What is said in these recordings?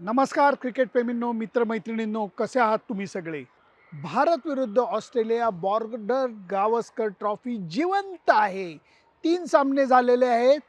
नमस्कार क्रिकेट प्रेमींनो मित्रमैत्रिणींनो कसे आहात तुम्ही सगळे? भारत विरुद्ध ऑस्ट्रेलिया बॉर्डर गावस्कर ट्रॉफी जिवंत आहे. तीन सामने झालेले आहेत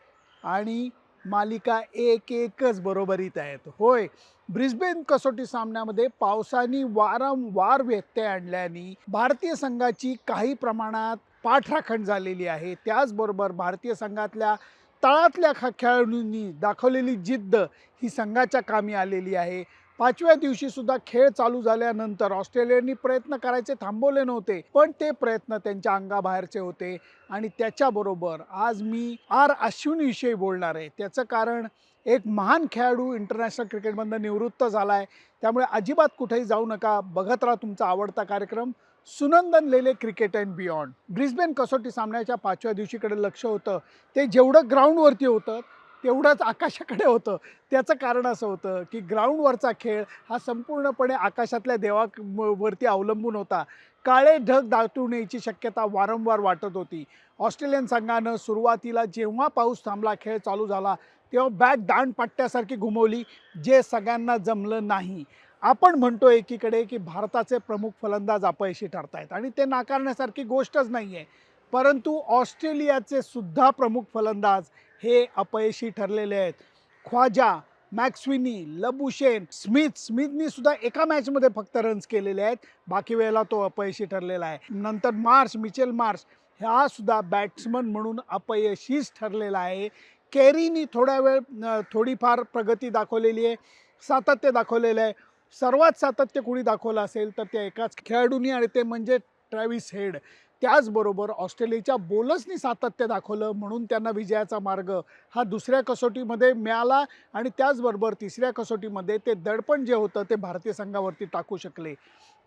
आणि मालिका एक एकच बरोबरीत आहेत. होय ब्रिस्बेन कसोटी सामन्यामध्ये पावसाने वारंवार व्यत्यय आणल्याने भारतीय संघाची काही प्रमाणात पाठराखण झालेली आहे. त्याचबरोबर भारतीय संघातल्या तळातल्या खा खेळाडूंनी दाखवलेली जिद्द ही संघाच्या कामी आलेली आहे. पाचव्या दिवशी सुद्धा खेळ चालू झाल्यानंतर ऑस्ट्रेलियानी प्रयत्न करायचे थांबवले नव्हते पण ते प्रयत्न त्यांच्या अंगाबाहेरचे होते आणि त्याच्याबरोबर आज मी आर अश्विनविषयी बोलणार आहे. त्याचं कारण एक महान खेळाडू इंटरनॅशनल क्रिकेटमधनं निवृत्त झाला आहे त्यामुळे अजिबात कुठेही जाऊ नका. बघत राहा तुमचा आवडता कार्यक्रम. Sunandan Lele cricket and beyond Brisbane कसोटी सामन्याच्या पाचव्या दिवशीकडे लक्ष होतं. ते जेवढं ग्राउंडवरती होतं तेवढंच आकाशाकडे होतं. त्याचं कारण असं होतं की ग्राउंडवरचा खेळ हा संपूर्णपणे आकाशातल्या देवावरती अवलंबून होता. काळे ढग दाटून यायची शक्यता वारंवार वाटत होती. ऑस्ट्रेलियन संघानं सुरुवातीला जेव्हा पाऊस थांबला खेळ चालू झाला तेव्हा बॅट दांडपट्ट्यासारखी घुमवली जे सगळ्यांना जमलं नाही. आपण म्हणतो एकीकडे की भारताचे प्रमुख फलंदाज अपयशी ठरतायत आणि ते नाकारण्यासारखी गोष्टच नाही आहे परंतु ऑस्ट्रेलियाचे सुद्धा प्रमुख फलंदाज हे अपयशी ठरलेले आहेत. ख्वाजा मॅक्सविनी लबुशेन स्मिथ स्मिथनी सुद्धा एका मॅचमध्ये फक्त रन्स केलेले आहेत. बाकी वेळेला तो अपयशी ठरलेला आहे. नंतर मार्च मिचेल मार्च हा सुद्धा बॅट्समन म्हणून अपयशीच ठरलेला आहे. कॅरीनी थोड्या वेळ थोडीफार प्रगती दाखवलेली आहे. सातत्य दाखवलेलं आहे. सर्वात सातत्य कुणी दाखवलं असेल तर त्या एकाच खेळाडूंनी आणि ते म्हणजे ट्रॅव्हिस हेड. त्याचबरोबर ऑस्ट्रेलियाच्या बोलर्सनी सातत्य दाखवलं म्हणून त्यांना विजयाचा मार्ग. हा दुसऱ्या कसोटीमध्ये मिळाला आणि त्याचबरोबर तिसऱ्या कसोटीमध्ये ते दडपण जे होतं ते भारतीय संघावरती टाकू शकले.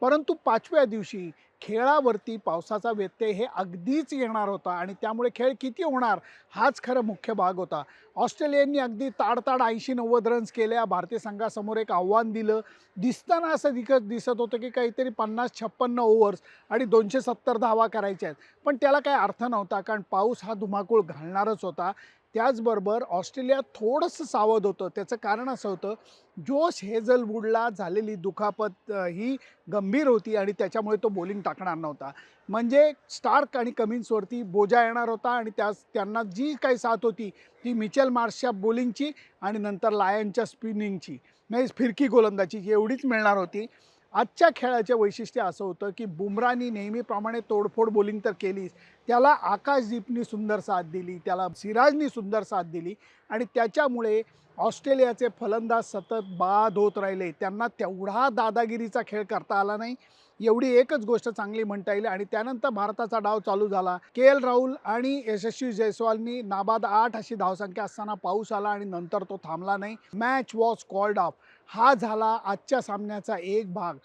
परंतु पाचव्या दिवशी खेळावरती पावसाचा व्यत्यय हे अगदीच येणार होता आणि त्यामुळे खेळ किती होणार हाच खरं मुख्य भाग होता. ऑस्ट्रेलियांनी अगदी ताडताड ऐंशी नव्वद रन्स केल्या. भारतीय संघासमोर एक आव्हान दिलं. दिसताना असं दिखत दिसत होतं की काहीतरी पन्नास छप्पन्न ओव्हर्स आणि दोनशे सत्तर धावा करायच्या आहेत. पण त्याला काही अर्थ नव्हता कारण पाऊस हा धुमाकूळ घालणारच होता. त्याचबरोबर ऑस्ट्रेलिया थोडंसं सावध होतं. त्याचं कारण असं होतं जोश हेझलवूडला झालेली दुखापत ही गंभीर होती आणि त्याच्यामुळे तो बॉलिंग टाकणार नव्हता. म्हणजे स्टार्क आणि कमिन्सवरती बोजा येणार होता आणि त्यास त्यांना जी काही साथ होती ती मिचेल मार्शच्या बॉलिंगची आणि नंतर लायनच्या स्पिनिंगची नाही म्हणजे फिरकी गोलंदाजी एवढीच मिळणार होती. आजच्या खेळाचे वैशिष्ट्य असं होतं की बुमरानी नेहमीप्रमाणे तोडफोड बॉलिंग तर केलीच. त्याला आकाशदीपनी सुंदर साथ दिली त्याला सिराजनी सुंदर साथ दिली आणि त्याच्यामुळे ऑस्ट्रेलियाचे फलंदाज सतत बाद होत राहिले. त्यांना तेवढा दादागिरीचा खेळ करता आला नाही. एवढी एकच गोष्ट चांगली म्हणता येईल. आणि त्यानंतर भारताचा डाव चालू झाला. के एल राहुल आणि यशस्वी जयस्वालनी नाबाद आठ अशी धावसंख्या असताना पाऊस आला आणि नंतर तो थांबला नाही. मॅच वॉज कॉल्ड ऑफ हा झाला आजच्या सामन्याचा एक भाग.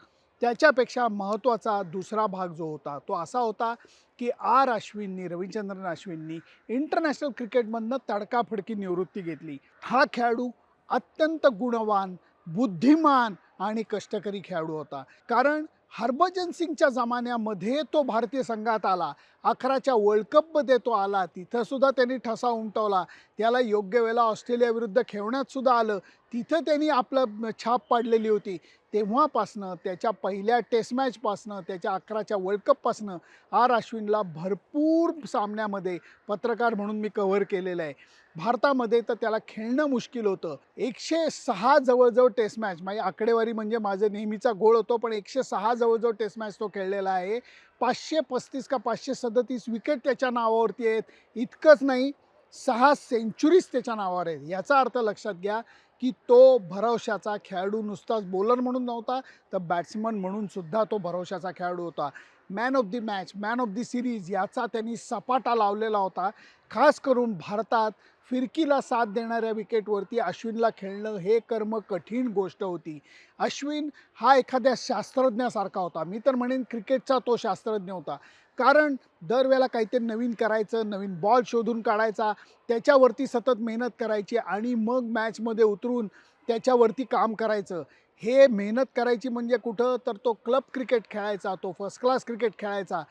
त्याच्यापेक्षा महत्त्वाचा दुसरा भाग जो होता तो असा होता की आर अश्विननी रविचंद्रन अश्विननी इंटरनॅशनल क्रिकेटमधनं तडकाफडकी निवृत्ती घेतली. हा खेळाडू अत्यंत गुणवान बुद्धिमान आणि कष्टकरी खेळाडू होता. कारण हरभजन सिंगच्या जमान्यामध्ये तो भारतीय संघात आला. अकराच्या वर्ल्ड कपमध्ये तो आला. तिथंसुद्धा त्यांनी ठसा उमटवला. त्याला योग्य वेळेला ऑस्ट्रेलियाविरुद्ध खेळण्यात सुद्धा आलं. तिथं त्यांनी आपलं छाप पाडलेली होती. तेव्हापासनं त्याच्या पहिल्या टेस्ट मॅचपासनं त्याच्या अकराच्या वर्ल्ड कपपासनं आर अश्विनला भरपूर सामन्यामध्ये पत्रकार म्हणून मी कव्हर केलेलं आहे. भारतामध्ये तर त्याला खेळणं मुश्किल होतं. एकशे सहा जवळजवळ टेस्ट मॅच माझी आकडेवारी म्हणजे माझं नेहमीचा गोळ होतो पण एकशे सहा जवळजवळ टेस्ट मॅच तो खेळलेला आहे. पाचशे पस्तीस का पाचशे सदतीस विकेट त्याच्या नावावरती आहेत. इतकंच नाही सहा सेंचुरीज त्याच्या नावावर आहेत. याचा अर्थ लक्षात घ्या की तो भरवशाचा खेळाडू नुसताच बॉलर म्हणून नव्हता तर बॅट्समन म्हणून सुद्धा तो भरवशाचा खेळाडू होता. Man of the match man of the series याचा त्यांनी सपाटा लावलेला होता. खास करून भारतात फिरकीला साथ देणाऱ्या विकेटवरती अश्विनला खेळणं हे कर्म कठीण गोष्ट होती. अश्विन हा एखाद्या शास्त्रज्ञासारखा होता. मी तर म्हणेन क्रिकेटचा तो शास्त्रज्ञ होता. कारण दरवेळेला काहीतरी नवीन करायचं नवीन बॉल शोधून काढायचा त्याच्यावरती सतत मेहनत करायची आणि मग मॅचमध्ये उतरून त्याच्यावरती काम करायचं. हे मेहनत करायची म्हणजे कुठं? तर तो क्लब क्रिकेट खेळायचा तो फर्स्ट क्लास क्रिकेट खेळायचा.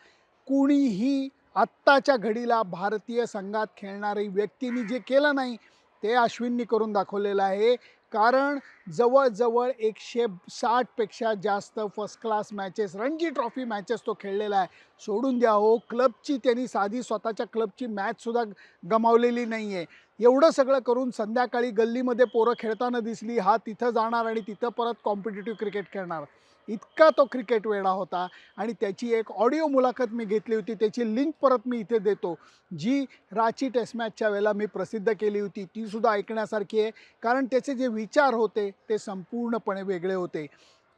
कुणीही आत्ताच्या घडीला भारतीय संघात खेळणारी व्यक्तीनी जे केलं नाही ते अश्विननी करून दाखवलेलं आहे. कारण जवळजवळ एकशे साठपेक्षा जास्त first class matches Ranji trophy matches तो खेळलेला आहे. सोडून द्या हो क्लबची त्यांनी साधी स्वतःच्या क्लबची मॅचसुद्धा गमावलेली नाही आहे एवढं सगळं करून संध्याकाळी गल्लीमध्ये पोरं खेळताना दिसली हा तिथं जाणार आणि तिथं परत कॉम्पिटिटिव्ह क्रिकेट खेळणार. इतका तो क्रिकेट वेळा होता आणि त्याची एक ऑडिओ मुलाखत मी घेतली होती त्याची लिंक परत मी इथे देतो. जी रांची टेस्ट मॅचच्या वेळेला मी प्रसिद्ध केली होती तीसुद्धा ऐकण्यासारखी आहे. कारण त्याचे जे विचार होते ते संपूर्णपणे वेगळे होते.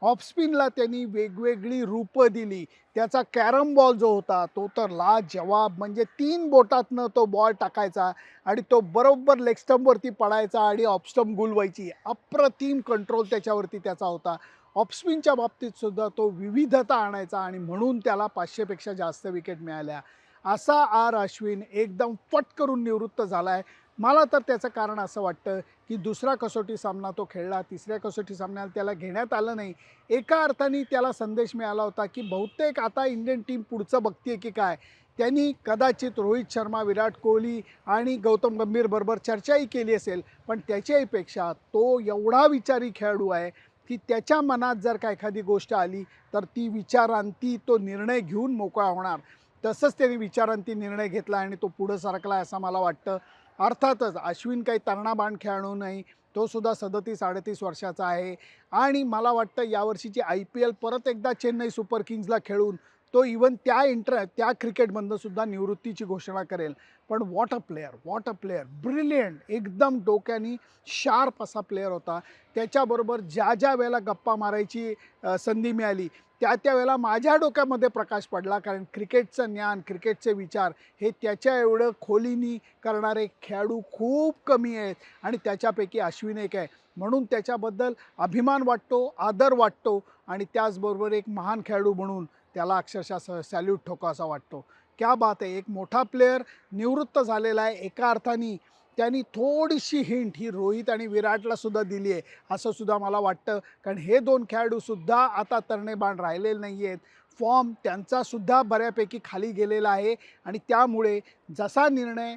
ऑफस्पिनला त्यांनी वेगवेगळी रूपं दिली. त्याचा कॅरम बॉल जो होता तो तर ला जवाब म्हणजे तीन बोटातनं तो बॉल टाकायचा आणि तो बरोबर लेग स्टंपवरती पडायचा आणि ऑफस्टंप गुलवायची. अप्रतिम कंट्रोल त्याच्यावरती त्याचा होता. ऑफस्पिनच्या बाबतीत सुद्धा तो विविधता आणायचा आणि म्हणून त्याला पाचशेपेक्षा जास्त विकेट मिळाल्या. असा आर अश्विन एकदम फट करून निवृत्त झाला आहे मला तर त्याचं कारण असं वाटतं की दुसरा कसोटी सामना तो खेळला तिसऱ्या कसोटी सामन्याला त्याला घेण्यात आलं नाही. एका अर्थाने त्याला संदेश मिळाला होता की बहुतेक आता इंडियन टीम पुढचं बघते की काय. त्यांनी कदाचित रोहित शर्मा विराट कोहली आणि गौतम गंभीर बरोबर चर्चाही केली असेल पण त्याच्याहीपेक्षा तो एवढा विचारी खेळाडू आहे की त्याच्या मनात जर का एखादी गोष्ट आली तर ती विचारांती तो निर्णय घेऊन मोकळा होणार. तसंच त्याने विचारांती निर्णय घेतला आणि तो पुढं सरकला असं मला वाटतं. अर्थातच अश्विन काही तरणा खेळाडू नाही तो सुद्धा सदतीस अडतीस वर्षाचा आहे. आणि मला वाटतं यावर्षीची आय पी एल परत एकदा चेन्नई सुपर किंग्जला खेळून तो इवन त्या इंटर त्या क्रिकेटमधनं सुद्धा निवृत्तीची घोषणा करेल. पण what a player what a player brilliant एकदम डोक्यानी शार्प असा प्लेअर होता. त्याच्याबरोबर ज्या ज्या वेळेला गप्पा मारायची संधी मिळाली त्या त्यावेळेला माझ्या डोक्यामध्ये प्रकाश पडला कारण क्रिकेटचं ज्ञान क्रिकेटचे विचार हे त्याच्या एवढं खोलीनी करणारे खेळाडू खूप कमी आहेत आणि त्याच्यापैकी अश्विन एक आहे. म्हणून त्याच्याबद्दल अभिमान वाटतो आदर वाटतो आणि त्याचबरोबर एक महान खेळाडू म्हणून त्याला अक्षरशः स सॅल्यूट ठोको असा वाटतो. क्या बात आहे एक मोठा प्लेअर निवृत्त झालेला आहे एका अर्थाने त्यांनी थोडीशी हिंट ही रोहित आणि विराटला सुद्धा दिली आहे. असं सुद्धा मला वाटतं. कारण हे दोन खेळाडूसुद्धा आता तरणेबाण राहिलेले नाही आहेत फॉर्म त्यांचासुद्धा बऱ्यापैकी खाली गेलेला आहे. आणि त्यामुळे जसा निर्णय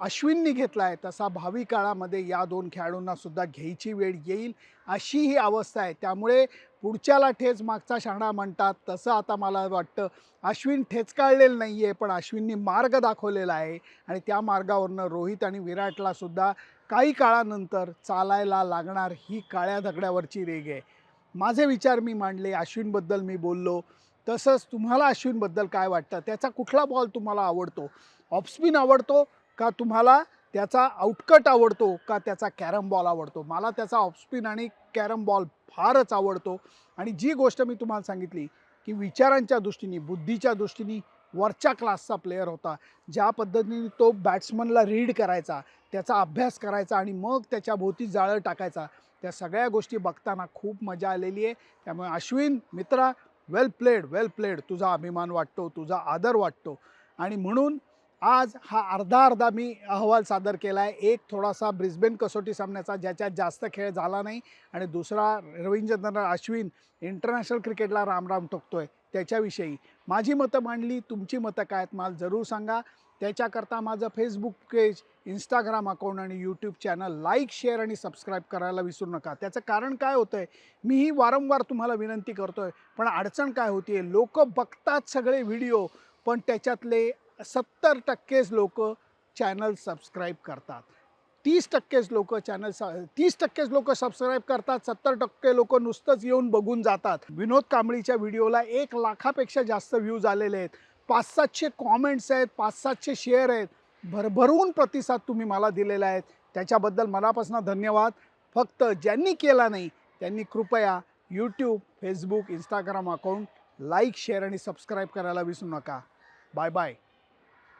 अश्विननी घेतला आहे तसा भावी काळामध्ये या दोन खेळाडूंनासुद्धा घ्यायची वेळ येईल अशी ही अवस्था आहे. त्यामुळे पुढच्याला ठेच मागचा शाणा म्हणतात. तसं आता मला वाटतं अश्विन ठेचकाळलेलं नाही आहे पण अश्विननी मार्ग दाखवलेला आहे. आणि त्या मार्गावरनं रोहित आणि विराटला सुद्धा काही काळानंतर चालायला लागणार ही काळ्या दगड्यावरची रेग आहे. माझे विचार मी मांडले अश्विनबद्दल मी बोललो. तसंच तुम्हाला अश्विनबद्दल काय वाटतं? त्याचा कुठला बॉल तुम्हाला आवडतो? ऑफस्पिन आवडतो का तुम्हाला त्याचा आउटकट आवडतो का त्याचा कॅरम बॉल आवडतो? मला त्याचा ऑफस्पिन आणि कॅरम बॉल फारच आवडतो. आणि जी गोष्ट मी तुम्हाला सांगितली की विचारांच्या दृष्टीने बुद्धीच्या दृष्टीने वरच्या क्लासचा प्लेअर होता. ज्या पद्धतीने तो बॅट्समनला रीड करायचा त्याचा अभ्यास करायचा आणि मग त्याच्या भोवती जाळं टाकायचा त्या सगळ्या गोष्टी बघताना खूप मजा आलेली आहे. त्यामुळे अश्विन मित्रा वेल प्लेड वेल प्लेड तुझा अभिमान वाटतो तुझा आदर वाटतो. आणि म्हणून आज हा अर्धा अर्धा मी अहवाल सादर केला आहे एक थोडासा ब्रिस्बेन कसोटी सामन्याचा ज्याच्यात जास्त खेळ झाला नाही आणि दुसरा रवींद्रनाथ अश्विन इंटरनॅशनल क्रिकेटला रामराम ठोकतोय त्याच्याविषयी. माझी मतं मांडली तुमची मतं काय आहेत मला जरूर सांगा. त्याच्याकरता माझं फेसबुक पेज इंस्टाग्राम अकाउंट आणि यूट्यूब चॅनल लाईक शेअर आणि सबस्क्राईब करायला विसरू नका. त्याचं कारण काय होतं आहे मीही वारंवार तुम्हाला विनंती करतो आहे पण अडचण काय होती आहे लोकं बघतात सगळे व्हिडिओ पण त्याच्यातले सत्तर टक्केच लोक चॅनल सबस्क्राईब करतात. तीस टक्केच लोक चॅनल तीस टक्केच लोक सबस्क्राईब करतात सत्तर टक्के लोक नुसतंच येऊन बघून जातात. विनोद कांबळीच्या व्हिडिओला एक लाखापेक्षा जास्त व्ह्यूज आलेले आहेत. पाच सातशे कॉमेंट्स आहेत पाच सातशे शेअर आहेत. भरभरून प्रतिसाद तुम्ही मला दिलेला आहेत त्याच्याबद्दल मनापासून धन्यवाद. फक्त ज्यांनी केला नाही त्यांनी कृपया YouTube Facebook Instagram account like share आणि सबस्क्राईब करायला विसरू नका. Bye bye